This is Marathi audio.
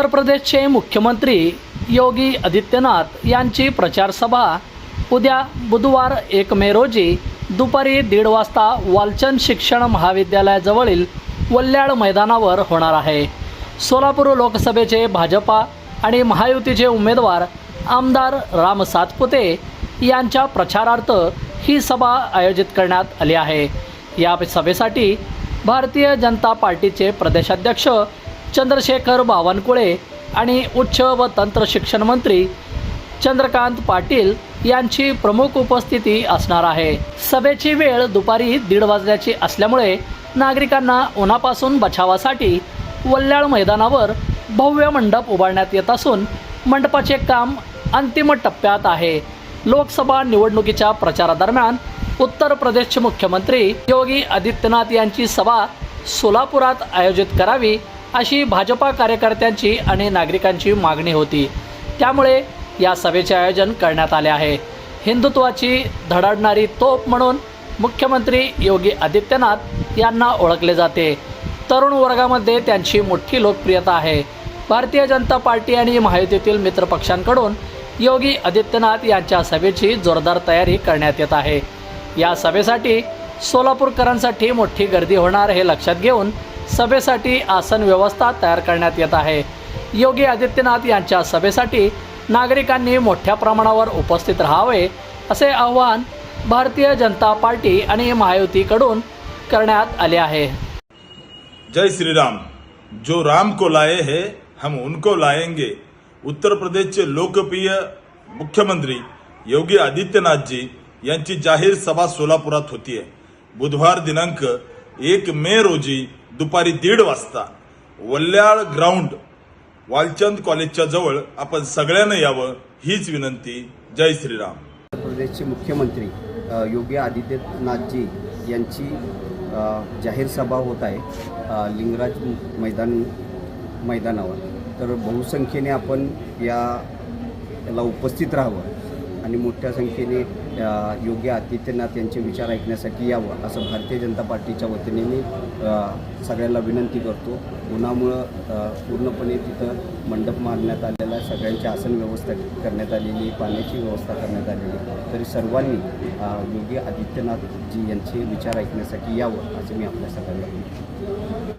उत्तर प्रदेशचे मुख्यमंत्री योगी आदित्यनाथ यांची प्रचार सभा उद्या बुधवार एक मे रोजी दुपारी दीड वाजता वालचंद शिक्षण महाविद्यालयाजवळील वल्ल्याड मैदानावर होणार आहे. सोलापूर लोकसभेचे भाजपा आणि महायुतीचे उमेदवार आमदार राम सातपुते यांच्या प्रचारार्थ ही सभा आयोजित करण्यात आली आहे. या सभेसाठी भारतीय जनता पार्टीचे प्रदेशाध्यक्ष चंद्रशेखर बावनकुळे आणि उच्च व तंत्र शिक्षण मंत्री चंद्रकांत पाटील यांची प्रमुख उपस्थिती असणार आहे. सभेची वेळ दुपारी दीड वाजल्याची असल्यामुळे नागरिकांना उन्हापासून बचावासाठी वल्याळ मैदानावर भव्य मंडप उभारण्यात येत असून मंडपाचे काम अंतिम टप्प्यात आहे. लोकसभा निवडणुकीच्या प्रचारादरम्यान उत्तर प्रदेशचे मुख्यमंत्री योगी आदित्यनाथ यांची सभा सोलापुरात आयोजित करावी अशी भाजपा कार्यकर्त्यांची आणि नागरिकांची मागणी होती. त्यामुळे या सभेचे आयोजन करण्यात आले आहे. हिंदुत्वाची धडाडणारी तोप म्हणून मुख्यमंत्री योगी आदित्यनाथ यांना ओळखले जाते. तरुण वर्गामध्ये त्यांची मोठी लोकप्रियता आहे. भारतीय जनता पार्टी आणि महायुतीतील मित्रपक्षांकडून योगी आदित्यनाथ यांच्या सभेची जोरदार तयारी करण्यात येत आहे. या सभेसाठी सोलापूरकरांसाठी मोठी गर्दी होणार हे लक्षात घेऊन सभेसाठी आसन व्यवस्था तयार करण्यात येत आहे. योगी आदित्यनाथ यांच्या सभेसाठी नागरिकांनी मोठ्या प्रमाणावर उपस्थित राहावे असे आवाहन भारतीय जनता पार्टी आणि महायुतीकडून करण्यात आले आहे. जय श्रीराम. जो राम को लाए है हम उनको लाएंगे. उत्तर प्रदेशचे लोकप्रिय मुख्यमंत्री योगी आदित्यनाथ जी यांची जाहीर सभा सोलापुरात होती आहे बुधवार दिनांक एक मे रोजी दुपारी दीड वाजता वल्याळ ग्राउंड वालचंद कॉलेजच्या जवळ आपण सगळ्यांना यावं हीच विनंती. जय श्रीराम. उत्तर प्रदेशचे मुख्यमंत्री योगी आदित्यनाथजी यांची जाहीर सभा होत आहे लिंगराज मैदान मैदानावर. तर बहुसंख्येने आपण या याला उपस्थित राहावं. आणि मोठ्या संख्येने योगी आदित्यनाथ यांचे विचार ऐकण्यासाठी यावं असं भारतीय जनता पार्टीच्या वतीने मी सगळ्यांना विनंती करतो. उन्हामुळं पूर्णपणे तिथं मंडप मारण्यात आलेला आहे. सगळ्यांची आसन व्यवस्था करण्यात आलेली पाण्याची व्यवस्था करण्यात आलेली तरी सर्वांनी योगी आदित्यनाथजी यांचे विचार ऐकण्यासाठी यावं असं मी आपल्या सगळ्यांना विनंती